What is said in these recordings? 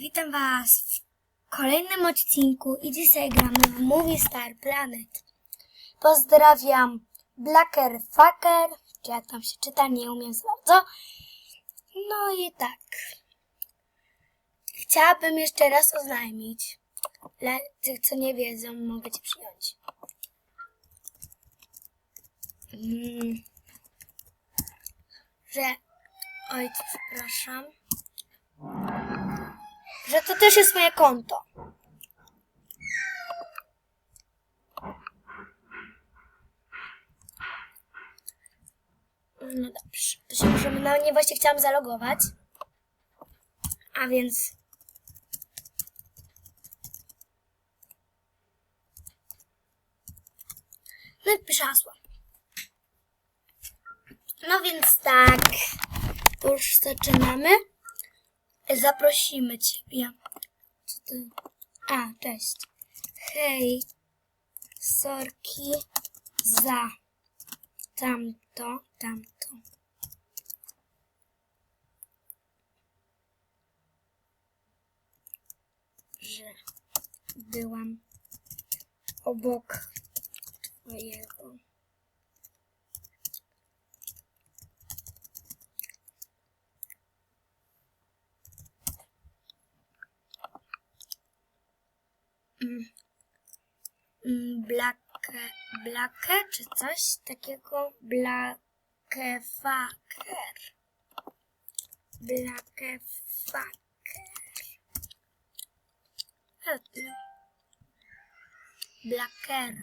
Witam Was w kolejnym odcinku i dzisiaj gramy w Movie Star Planet. Pozdrawiam Blacker Fucker, czy jak tam się czyta, nie umiem za bardzo. No i tak. Chciałabym jeszcze raz oznajmić, dla tych co nie wiedzą, mogę Cię przyjąć. Mm. Że, oj, przepraszam że to też jest moje konto. No dobrze, to się możemy na nie właśnie chciałam zalogować. A więc. No i piszę hasło. No więc tak, to już zaczynamy. Zaprosimy Ciebie. Co ty? A, cześć. Hej, sorki za tamto, tamto. Że byłam obok Twojego. Mm, Black, Blacke czy coś takiego. Co ty? Blacker.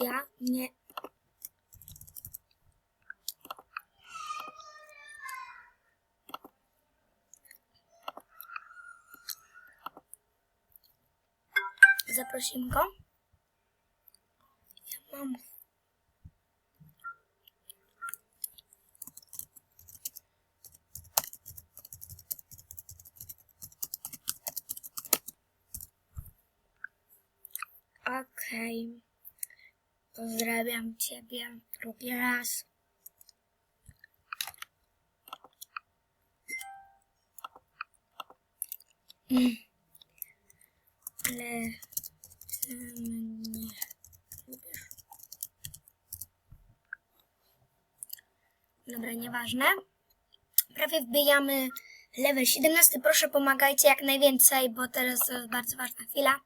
Ja nie. Zaprosimy go. Ja mam. Okej. Pozdrawiam Ciebie drugi raz. Mm. Ale ty mnie. Dobra, nieważne. Prawie wbijamy level 17. Proszę pomagajcie jak najwięcej, bo teraz to jest bardzo ważna chwila.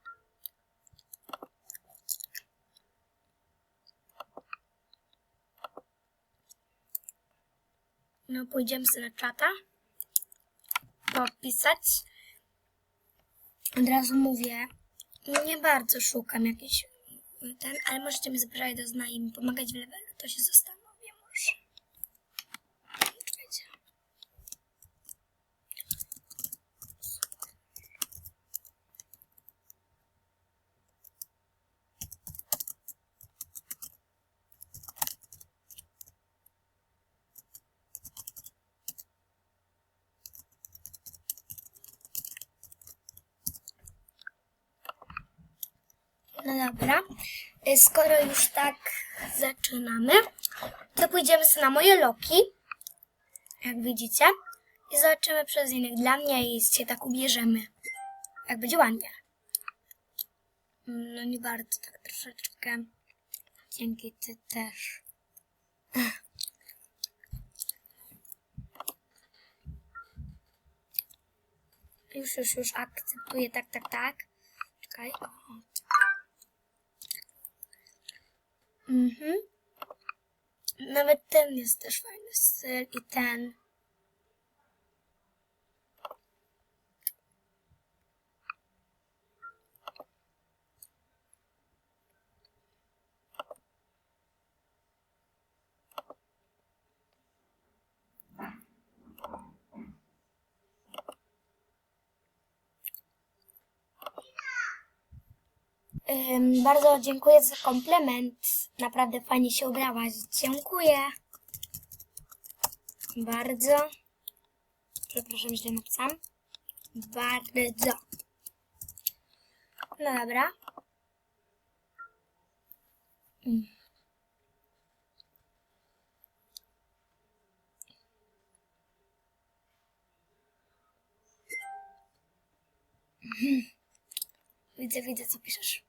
No, pójdziemy sobie na czata. Popisać. Od razu mówię, nie bardzo szukam jakiś ten, ale możecie mi zapraszać do zna i mi pomagać w levelu, to się zastanowię może. Czekajcie. No dobra. Y, Skoro już tak zaczynamy, to pójdziemy sobie na moje loki, jak widzicie, i zobaczymy przez innych dla mnie i się tak ubierzemy. Jak będzie ładnie. No nie bardzo, tak troszeczkę. Dzięki ty też. Już, już, już akceptuję, tak, tak, tak. Czekaj. O, Mhm. Nawet ten jest też fajny styl i ten. Bardzo dziękuję za komplement. Naprawdę fajnie się ubrałaś. Dziękuję. Bardzo. Przepraszam, źle napisałam. Bardzo. No dobra. Mm. Widzę, widzę, co piszesz.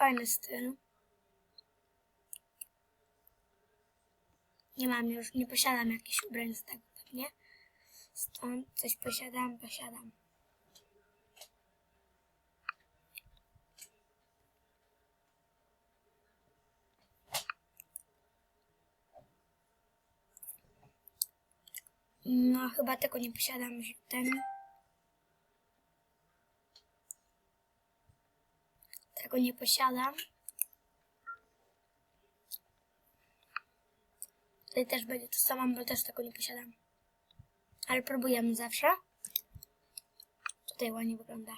Fajny styl. Nie mam już, nie posiadam jakichś ubrań z tego pewnie. Stąd coś posiadam, posiadam. No, chyba tego nie posiadam, ten. Tego nie posiadam. Tutaj też będzie to samo, bo też tego nie posiadam. Ale próbujemy zawsze. Tutaj ładnie wygląda.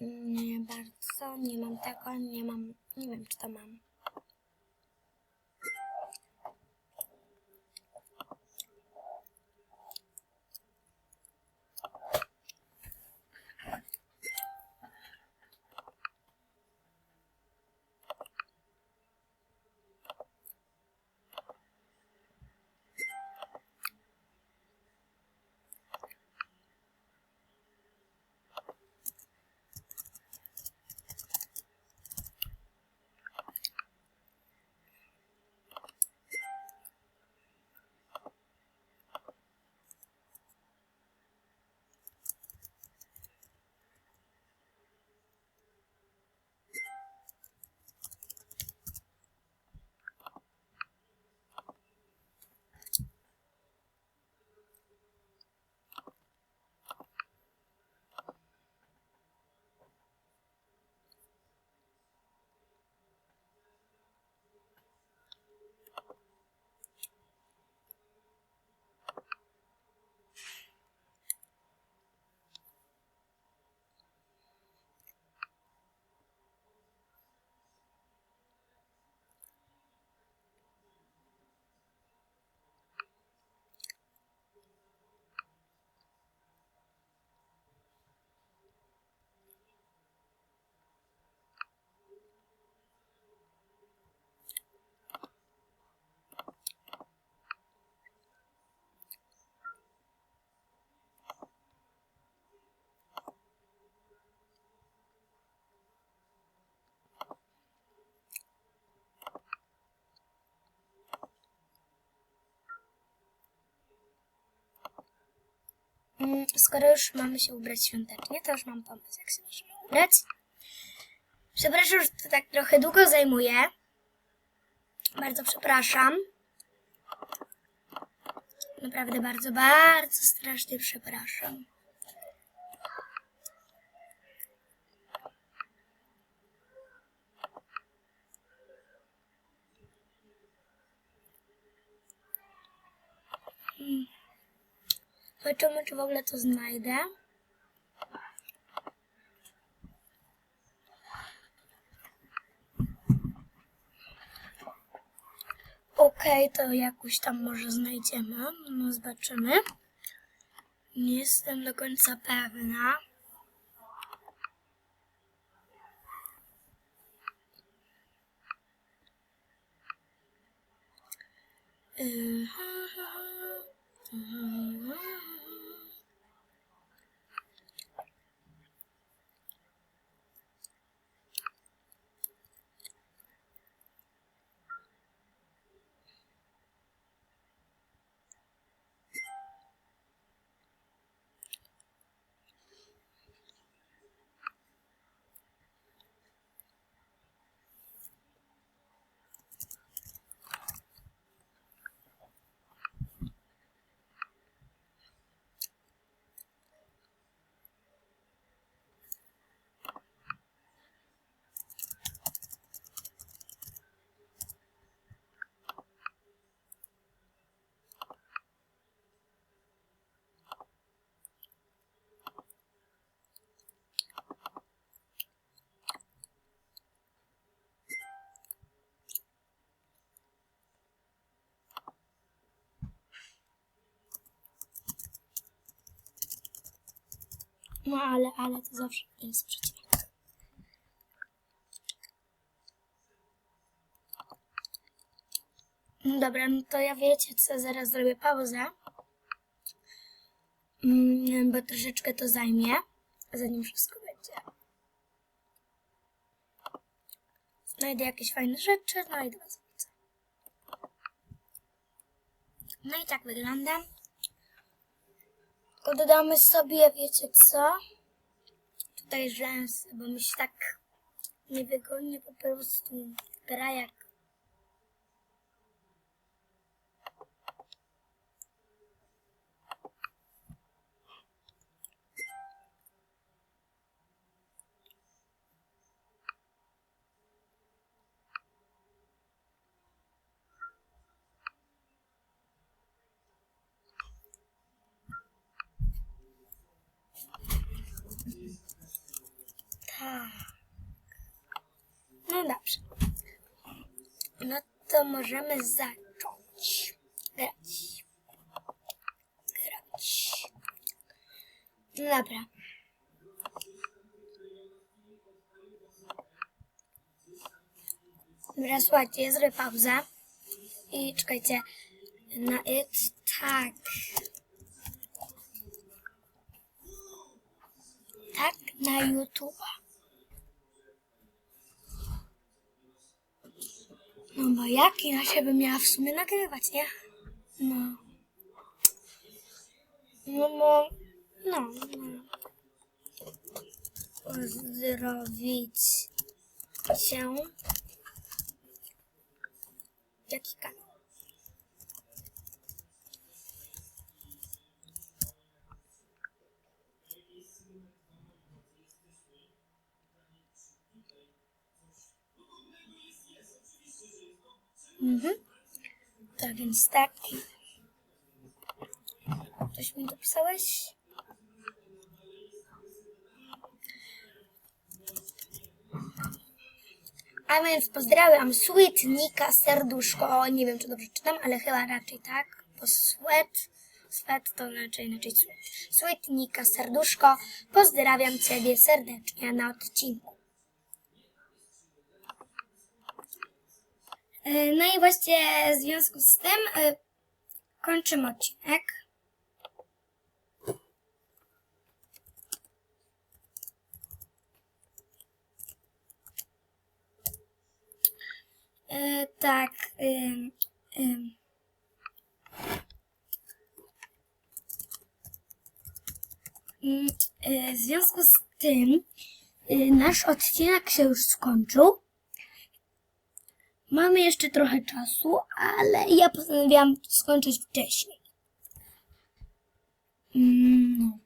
Nie bardzo, nie mam tego, nie mam, nie wiem czy to mam. Skoro już mamy się ubrać świątecznie, to już mam pomysł, jak się możemy ubrać. Przepraszam, że to tak trochę długo zajmuje. Bardzo przepraszam. Naprawdę bardzo, bardzo strasznie przepraszam. Hmm. Zobaczymy, czy w ogóle to znajdę. Okej, to jakoś tam może znajdziemy. No, zobaczymy. Nie jestem do końca pewna. Yy, No ale, ale to zawsze jest przecinek. No dobra, no to ja wiecie co, zaraz zrobię pauzę. Mm, bo troszeczkę to zajmie, zanim wszystko będzie. Znajdę jakieś fajne rzeczy, no i do was. No i tak wygląda. Dodamy sobie, wiecie co? Tutaj rzęsy, bo mi się tak niewygodnie po prostu gra jak Tak. No dobrze. No to możemy zacząć grać. Grać. No dobra. Dobra, słuchajcie, ja zrobię pauzę. I czekajcie. Na it tak. Tak, na YouTube'a. No bo jak inaczej bym miała w sumie nagrywać, nie? No. No bo, no, no. Pozdrowić cię. Jaki kanał? Mhm. Tak więc tak. Coś mi dopisałeś? A więc pozdrawiam Sweet Nika Serduszko. Nie wiem, czy dobrze czytam, ale chyba raczej tak. Bo sweat, sweat to inaczej sweat. Sweet Nika Serduszko. Pozdrawiam Ciebie serdecznie na odcinku. No i właśnie w związku z tym e, kończymy odcinek. E, tak. Mm, e, W związku z tym nasz odcinek się już skończył. Mamy jeszcze trochę czasu, ale ja postanowiłam skończyć wcześniej. Mm, No.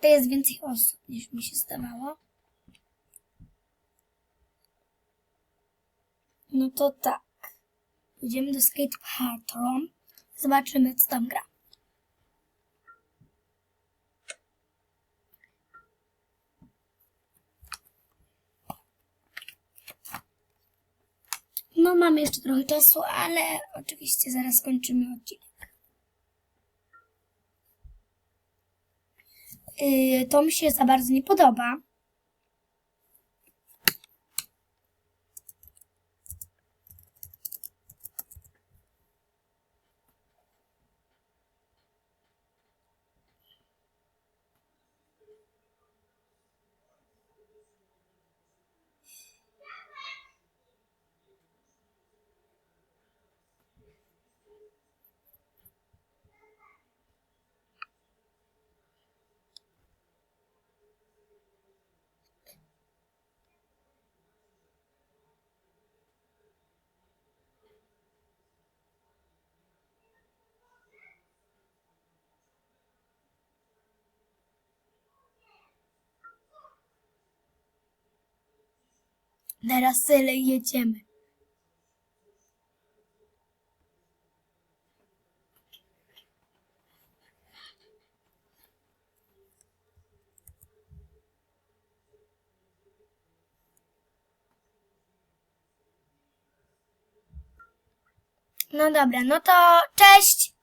To jest więcej osób niż mi się zdawało. No to tak. Pójdziemy do Skate Park Room. Zobaczymy, co tam gra. No, mamy jeszcze trochę czasu, ale oczywiście zaraz kończymy odcinek. Yy, to mi się za bardzo nie podoba. Teraz tyle i jedziemy. No dobra, no to cześć!